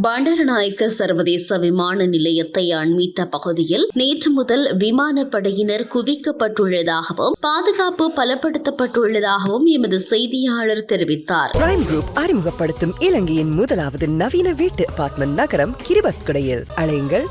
பண்டரநாயக்க சர்வதேச விமான நிலையத்தை அண்மித்த பகுதியில் நேற்று முதல் விமானப்படையினர் குவிக்கப்பட்டுள்ளதாகவும் பாதுகாப்பு பலப்படுத்தப்பட்டுள்ளதாகவும் எமது செய்தியாளர் தெரிவித்தார். பிரைம் குரூப் அறிமுகப்படுத்தும் இலங்கையின் முதலாவது நவீன வீட்டு அபார்ட்மெண்ட் நகரம் கிரிபத்குடையில். அலையுங்கள்.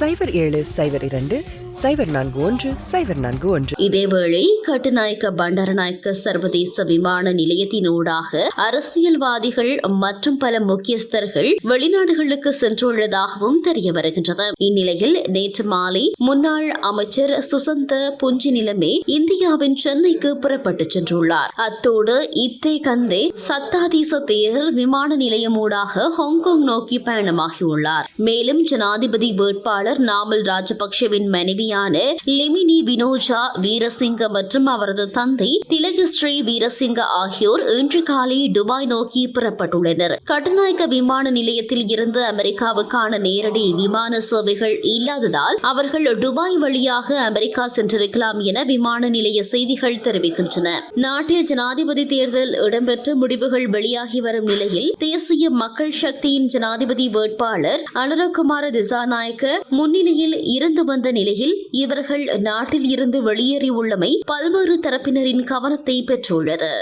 சைபர் ஏழு சைபர் இரண்டு சைபர் நான்கு ஒன்று சைபர் நான்கு ஒன்று. இதேவேளை கட்டுநாயக்க பண்டாரநாயக்க சர்வதேச விமான நிலையத்தினூடாக அரசியல்வாதிகள் மற்றும் பல முக்கியஸ்தர்கள் வெளிநாடுகளுக்கு சென்றுள்ளதாகவும் தெரிய வருகின்றது இந்நிலையில் நேற்று மாலை முன்னாள் அமைச்சர் சுசந்த புஞ்சி நிலமே இந்தியாவின் சென்னைக்கு புறப்பட்டு சென்றுள்ளார். அத்தோடு இத்தே கந்தே சத்தாதீச தேர் விமான நிலையமூடாக ஹாங்காங் நோக்கி பயணமாகியுள்ளார். மேலும் ஜனாதிபதி வேட்பாளர் நாமல் ராஜபக்சேவின் மனைவியான லிமினி வினோஜா வீரசிங்க மற்றும் அவரது தந்தை திலகஸ்ரீ வீரசிங்க ஆகியோர் இன்று காலை துபாய் நோக்கி புறப்பட்டுள்ளனர். கட்டுநாயக்க விமான நிலையத்தில் இருந்து அமெரிக்காவுக்கான நேரடி விமான சேவைகள் இல்லாததால் அவர்கள் துபாய் வழியாக அமெரிக்கா சென்றிருக்கலாம் என விமான நிலைய செய்திகள் தெரிவிக்கின்றன. நாட்டில் ஜனாதிபதி தேர்தல் இடம்பெற்ற முடிவுகள் வெளியாகி வரும் நிலையில் தேசிய மக்கள் சக்தியின் ஜனாதிபதி வேட்பாளர் அனுரகுமார திசாநாயக்க முன்னிலையில் இருந்து வந்த நிலையில் இவர்கள் நாட்டில் இருந்து வெளியேறியுள்ளமை பல்வேறு தரப்பினரின் கவனத்தை பெற்றுள்ளது.